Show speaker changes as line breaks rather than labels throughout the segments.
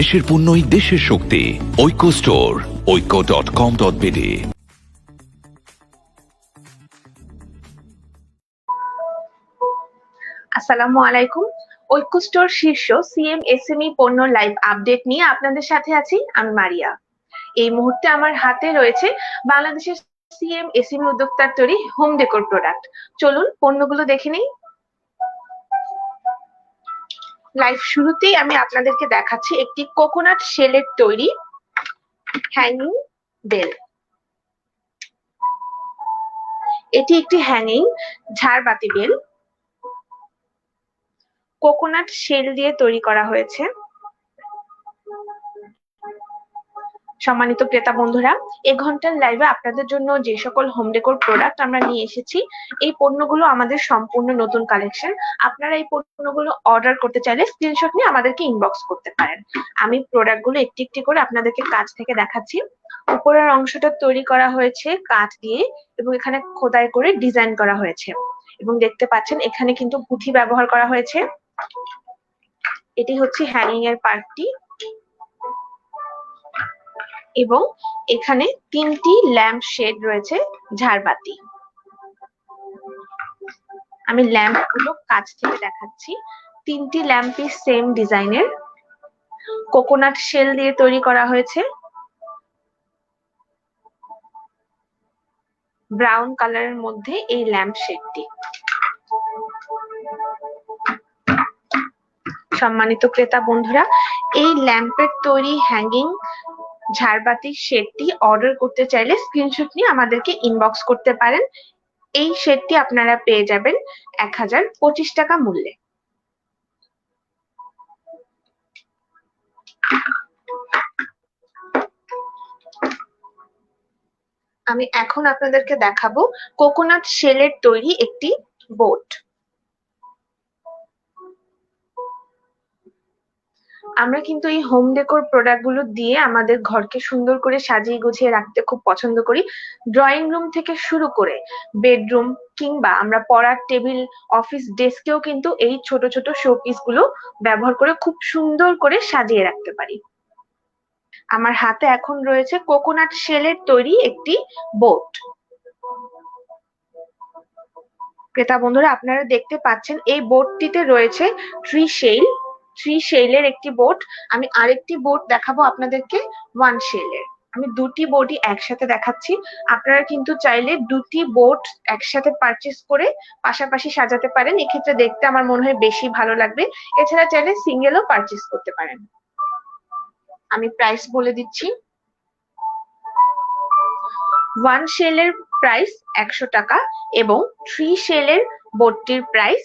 দেশের পণ্যই দেশের শক্তি। ঐক্য স্টোর, ঐক্য ডট কম ডট বিডি
আসসালামু আলাইকুম। ঐক্য স্টোর শীর্ষ সিএম এসএমই পণ্য লাইভ আপডেট নিয়ে আপনাদের সাথে আছি আমি মারিয়া। এই মুহূর্তে আমার হাতে রয়েছে বাংলাদেশের সিএম এসএমই উদ্যোক্তার তৈরি হোম ডেকোর প্রোডাক্ট। চলুন পণ্যগুলো দেখে নেই। লাইভ শুরুতেই আমি আপনাদেরকে দেখাচ্ছি একটি কোকোনাট শেলের তৈরি হ্যাঙ্গিং বেল এটি একটি হ্যাঙ্গিং ঝাড়বাতি বেল কোকোনাট শেল দিয়ে তৈরি করা হয়েছে। সম্মানিত ক্রেতা বন্ধুরা, এ ঘণ্টার লাইভে আপনাদের জন্য যে সকল হোম ডেকোর প্রোডাক্ট আমরা নিয়ে এসেছি, এই পণ্যগুলো আমাদের সম্পূর্ণ নতুন কালেকশন আপনারা এই পণ্যগুলো অর্ডার করতে চাইলে স্ক্রিনশট নিয়ে আমাদেরকে ইনবক্স করতে পারেন। আমি প্রোডাক্টগুলো একটি একটি করে আপনাদেরকে কাজ থেকে দেখাচ্ছি। উপরের অংশটা তৈরি করা হয়েছে কাঠ দিয়ে এবং এখানে খোদাই করে ডিজাইন করা হয়েছে। এবং দেখতে পাচ্ছেন, এখানে কিন্তু পুঁথি ব্যবহার করা হয়েছে। এটি হচ্ছে হ্যাঙ্গিং এর পার্টটি এবং এখানে তিনটি ল্যাম্প শেড রয়েছে ঝাড়বাতি। আমি ল্যাম্পগুলো কাছ থেকে দেখাচ্ছি। তিনটি ল্যাম্পই সেম ডিজাইনের কোকোনাট শেল দিয়ে তৈরি করা হয়েছে। ব্রাউন কালারের মধ্যে এই ল্যাম্প শেডটি। সম্মানিত ক্রেতা বন্ধুরা, এই ল্যাম্পের তৈরি হ্যাঙ্গিং ঝাড়বাতির শেডটি অর্ডার করতে চাইলে স্ক্রিনশট নিয়ে আমাদেরকে ইনবক্স করতে পারেন। এই শেডটি আপনারা পেয়ে যাবেন এক হাজার পঁচিশ টাকা মূল্যে। আমি এখন আপনাদেরকে দেখাবো কোকোনাট শেলের তৈরি একটি বোট আমরা কিন্তু এই হোম ডেকোর প্রোডাক্টগুলো দিয়ে আমাদের ঘরকে সুন্দর করে সাজিয়ে গুছিয়ে রাখতে খুব পছন্দ করি। ড্রয়িং রুম থেকে শুরু করে বেডরুম কিংবা আমরা পড়ার টেবিল অফিস ডেস্কেও কিন্তু এই ছোট ছোট শোপিসগুলো ব্যবহার করে খুব সুন্দর করে সাজিয়ে রাখতে পারি। আমার হাতে এখন রয়েছে কোকোনাট শেলের তৈরি একটি বোট ক্রেতা বন্ধুরা, আপনারা দেখতে পাচ্ছেন এই বোটটিতে রয়েছে ট্রি শেল থ্রি শেলের একটি বোট। আমি আরেকটি বোট দেখাবো আপনাদেরকে, ওয়ান শেলের। আমি দুটি বোটই একসাথে দেখাচ্ছি। আপনারা কিন্তু চাইলে দুটি বোট একসাথে পারচেস করে পাশাপাশি সাজাতে পারেন। এক্ষেত্রে দেখতে আমার মনে হয় বেশি ভালো লাগবে। এছাড়া চাইলে সিঙ্গেলও পারচেস করতে পারেন। আমি প্রাইস বলে দিচ্ছি। ওয়ান শেলের প্রাইস একশো টাকা এবং থ্রি শেলের বোটটির প্রাইস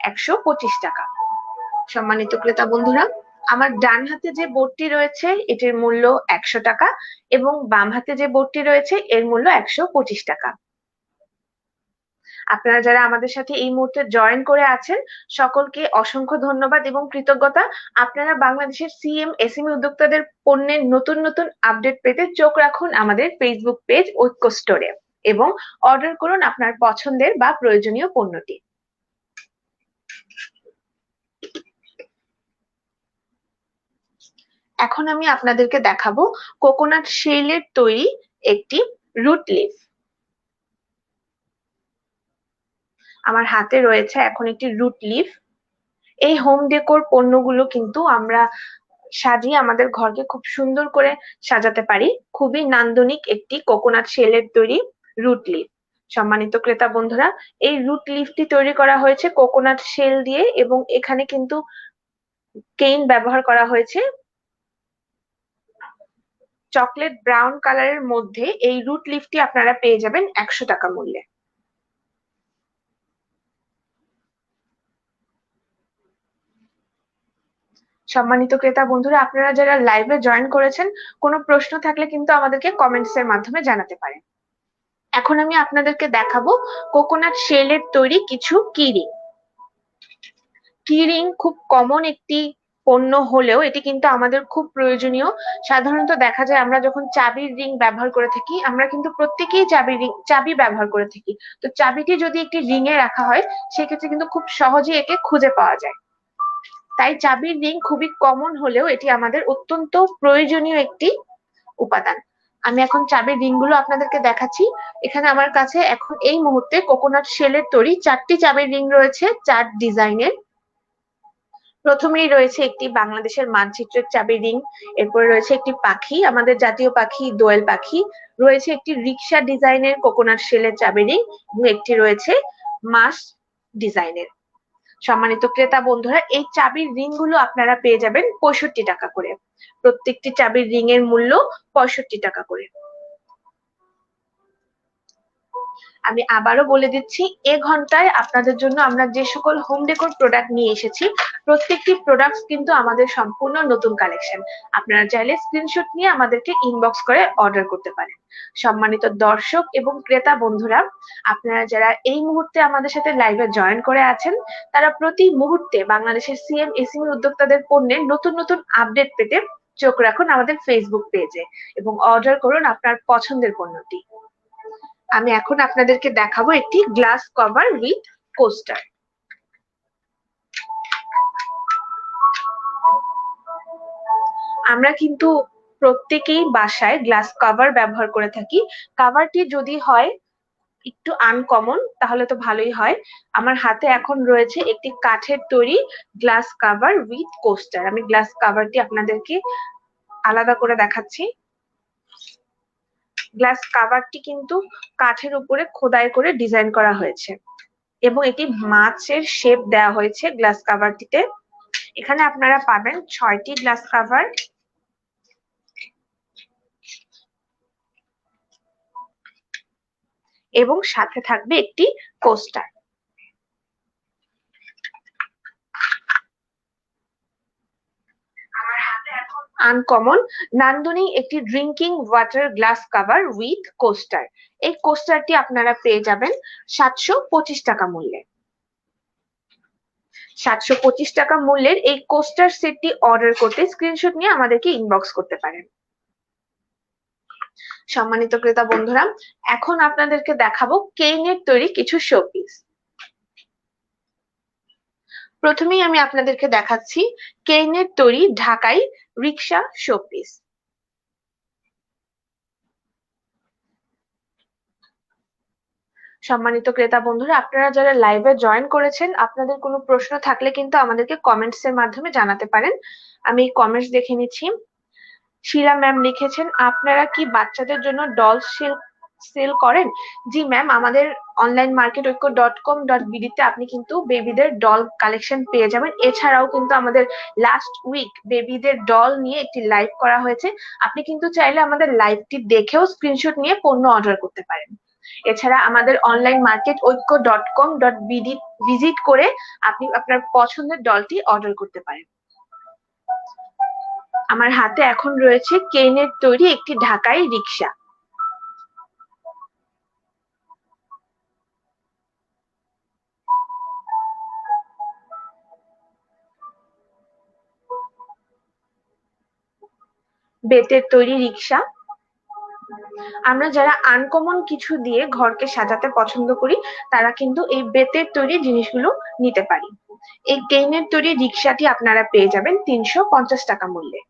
একশো পঁচিশ টাকা। সম্মানিত ক্রেতা বন্ধুরা, আমার ডান হাতে যে বোর্ডটি রয়েছে, এটির মূল্য একশো টাকা এবং বাম হাতে যে বোর্ডটি রয়েছে, এর মূল্য একশো পঁচিশ টাকা। আপনারা যারা আমাদের সাথে এই মুহূর্তে জয়েন করে আছেন, সকলকে অসংখ্য ধন্যবাদ এবং কৃতজ্ঞতা। আপনারা বাংলাদেশের সিএম এসএমই উদ্যোক্তাদের পণ্যের নতুন নতুন আপডেট পেতে চোখ রাখুন আমাদের ফেসবুক পেজ ঐক্য স্টোরে এবং অর্ডার করুন আপনার পছন্দের বা প্রয়োজনীয় পণ্যটি। এখন আমি আপনাদেরকে দেখাবো কোকোনাট শেলের তৈরি একটি রুট লিফ। আমার হাতে রয়েছে এখন একটি রুট লিফ। এই হোম ডেকোর পণ্যগুলো কিন্তু আমরা সাজিয়ে আমাদের ঘরকে খুব সুন্দর করে সাজাতে পারি। খুবই নান্দনিক একটি কোকোনাট শেলের তৈরি রুট লিফ। সম্মানিত ক্রেতা বন্ধুরা, এই রুট লিফটি তৈরি করা হয়েছে কোকোনাট শেল দিয়ে এবং এখানে কিন্তু কেইন ব্যবহার করা হয়েছে। চকলেট ব্রাউন কালারের মধ্যে এই রুট লিফটি আপনারা পেয়ে যাবেন একশো টাকা মূল্যে। সম্মানিত ক্রেতা বন্ধুরা, আপনারা যারা লাইভে জয়েন করেছেন, কোনো প্রশ্ন থাকলে কিন্তু আমাদেরকে কমেন্টস এর মাধ্যমে জানাতে পারেন। এখন আমি আপনাদেরকে দেখাবো কোকোনাট শেলের তৈরি কিছু কিরিং কিরিং খুব কমন একটি পণ্য হলেও এটি কিন্তু আমাদের খুব প্রয়োজনীয়। সাধারণত দেখা যায় আমরা যখন চাবির রিং ব্যবহার করে থাকি, আমরা কিন্তু প্রত্যেকেই চাবি রিং চাবি ব্যবহার করে থাকি। তো চাবিটি যদি একটি রিং এ রাখা হয়, সেক্ষেত্রে কিন্তু খুব সহজেই একে খুঁজে পাওয়া যায়। তাই চাবির রিং খুবই কমন হলেও এটি আমাদের অত্যন্ত প্রয়োজনীয় একটি উপাদান। আমি এখন চাবির রিংগুলো আপনাদেরকে দেখাচ্ছি। এখানে আমার কাছে এখন এই মুহূর্তে কোকোনাট শেলের তৈরি চারটি চাবির রিং রয়েছে, চার ডিজাইনের প্রথমেই রয়েছে একটি বাংলাদেশের মানচিত্রের চাবি রিং, এরপরে রয়েছে একটি পাখি, আমাদের জাতীয় পাখি দোয়েল পাখি, রয়েছে একটি রিক্সা ডিজাইনের কোকোনাট শেলের চাবি রিং এবং একটি রয়েছে মাস ডিজাইনের। সম্মানিত ক্রেতা বন্ধুরা, এই চাবির রিংগুলো আপনারা পেয়ে যাবেন পঁয়ষট্টি টাকা করে। প্রত্যেকটি চাবির রিং এর মূল্য পঁয়ষট্টি টাকা করে। আমি আবারও বলে দিচ্ছি, এ ঘন্টায় আপনাদের জন্য আমরা যে সকল হোম ডেকোর প্রোডাক্ট নিয়ে এসেছি, প্রত্যেকটি প্রোডাক্ট কিন্তু আমাদের সম্পূর্ণ নতুন কালেকশন আপনারা চাইলে স্ক্রিনশট নিয়ে আমাদেরকে ইনবক্স করে অর্ডার করতে পারেন। সম্মানিত দর্শক এবং ক্রেতা বন্ধুরা, আপনারা যারা এই মুহূর্তে আমাদের সাথে লাইভে জয়েন করে আছেন, তারা প্রতি মুহূর্তে বাংলাদেশের সিএম এসিমি উদ্যোক্তাদের পণ্যের নতুন নতুন আপডেট পেতে চোখ রাখুন আমাদের ফেসবুক পেজে এবং অর্ডার করুন আপনার পছন্দের পণ্যটি। আমি এখন আপনাদেরকে দেখাবো একটি গ্লাস কভার উইথ কোস্টার। আমরা কিন্তু প্রত্যেকেই বাসায় গ্লাস কভার ব্যবহার করে থাকি। কাভারটি যদি হয় একটু আনকমন তাহলে তো ভালোই হয়। আমার হাতে এখন রয়েছে একটি কাঠের তৈরি গ্লাস কাভার উইথ কোস্টার। আমি গ্লাস কাভারটি আপনাদেরকে আলাদা করে দেখাচ্ছি। গ্লাস কাভারটি কিন্তু কাঠের উপরে খোদাই করে ডিজাইন করা হয়েছে। এবং এটি মাছের শেপ দেওয়া হয়েছে গ্লাস কাভারটিতে এখানে আপনারা পাবেন ছয়টি গ্লাস কাভার এবং সাথে থাকবে একটি কোস্টার আনকমন নান্দনিক একটি drinking water glass cover with coaster এই কোস্টারটি আপনারা পেয়ে যাবেন সাতশো পঁচিশ টাকা মূল্যে। সাতশো পঁচিশ টাকা মূল্যের এই কোস্টার সেটটি অর্ডার করতে স্ক্রিনশট নিয়ে আমাদেরকে ইনবক্স করতে পারেন। সম্মানিত ক্রেতা বন্ধুরা, এখন আপনাদেরকে দেখাবো কেইনের তৈরি কিছু শোপিস প্রথমেই আমি আপনাদেরকে দেখাচ্ছি কেইনের তৈরি ঢাকাই রিক্সা শোপিস। সম্মানিত ক্রেতা বন্ধুরা, আপনারা যারা লাইভে জয়েন করেছেন, আপনাদের কোনো প্রশ্ন থাকলে কিন্তু আমাদেরকে কমেন্টস এর মাধ্যমে জানাতে পারেন। আমি কমেন্টস দেখে নিচ্ছি। শিলা ম্যাম লিখেছেন, আপনারা কি বাচ্চাদের জন্য ডল সেল সেল করেন? জি ম্যাম আমাদের online market Oikko dot com dot বিডিতে আপনি কিন্তু বেবিদের ডল কালেকশন পেয়ে যাবেন। এছাড়াও কিন্তু আমাদের লাস্ট উইক বেবিদের ডল নিয়ে একটি লাইভ করা হয়েছে। আপনি কিন্তু চাইলে আমাদের লাইভটি দেখেও স্ক্রিনশট নিয়ে পণ্য অর্ডার করতে পারেন। এছাড়া আমাদের online market Oikko dot com dot BD visit করে আপনি আপনার পছন্দের ডলটি অর্ডার করতে পারেন। আমার হাতে এখন রয়েছে কেনের তৈরি একটি ঢাকাই রিক্সা বেতের তৈরি রিক্সা। আমরা যারা আনকমন কিছু দিয়ে ঘরকে সাজাতে পছন্দ করি, তারা কিন্তু এই বেতের তৈরি জিনিসগুলো নিতে পারি। এই কেইনের তৈরি রিক্সাটি আপনারা পেয়ে যাবেন তিনশো পঞ্চাশ টাকা মূল্যে।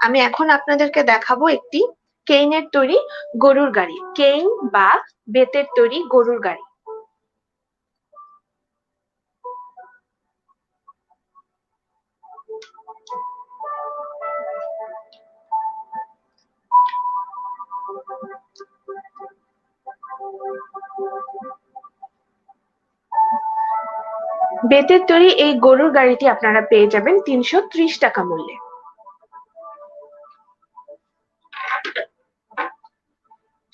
আমি এখন আপনাদেরকে দেখাবো একটি কেইনের তৈরি গরুর গাড়ি। কেইন বা বেতের তৈরি গরুর গাড়ি। বেতের তৈরি এই গরুর গাড়িটি আপনারা পেয়ে যাবেন তিনশো ত্রিশ টাকা মূল্যে।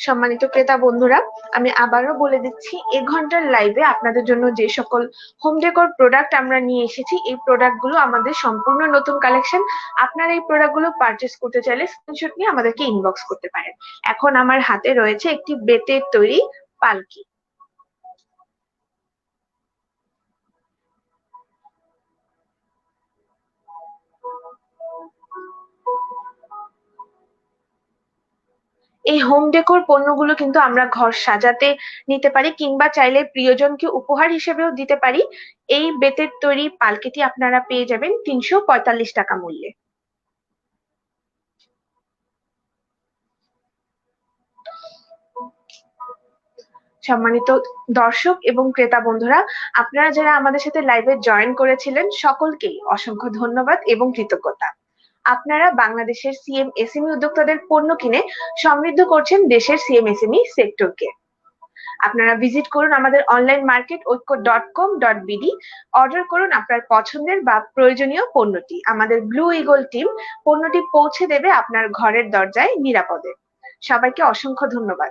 সম্মানিত ক্রেতা বন্ধুরা, আমি আবারও বলে দিচ্ছি, এ ঘণ্টার লাইভে আপনাদের জন্য যে সকল হোম ডেকোর প্রোডাক্ট আমরা নিয়ে এসেছি, এই প্রোডাক্টগুলো আমাদের সম্পূর্ণ নতুন কালেকশন আপনারা এই প্রোডাক্টগুলো পারচেস করতে চাইলে স্ক্রিনশট নিয়ে আমাদেরকে ইনবক্স করতে পারেন। এখন আমার হাতে রয়েছে একটি বেতের তৈরি পালকি। এই হোম ডেকোর পণ্যগুলো কিন্তু আমরা ঘর সাজাতে নিতে পারি কিংবা চাইলে প্রিয়জনকে উপহার হিসেবেও দিতে পারি। এই বেতের তৈরি পালকিটি আপনারা পেয়ে যাবেন তিনশো পঁয়তাল্লিশ টাকা মূল্যে। সম্মানিত দর্শক এবং ক্রেতা বন্ধুরা, আপনারা যারা আমাদের সাথে লাইভে জয়েন করেছিলেন, সকলকেই অসংখ্য ধন্যবাদ এবং কৃতজ্ঞতা। আপনারা বাংলাদেশের সিএম এসএমই উদ্যোক্তাদের পণ্য কিনে সমৃদ্ধ করছেন দেশের সিএম এসএমই সেক্টরকে আপনারা ভিজিট করুন আমাদের online market Oikko dot com dot BD order করুন আপনার পছন্দের বা প্রয়োজনীয় পণ্যটি। আমাদের ব্লু ইগল টিম পণ্যটি পৌঁছে দেবে আপনার ঘরের দরজায় নিরাপদে। সবাইকে অসংখ্য ধন্যবাদ।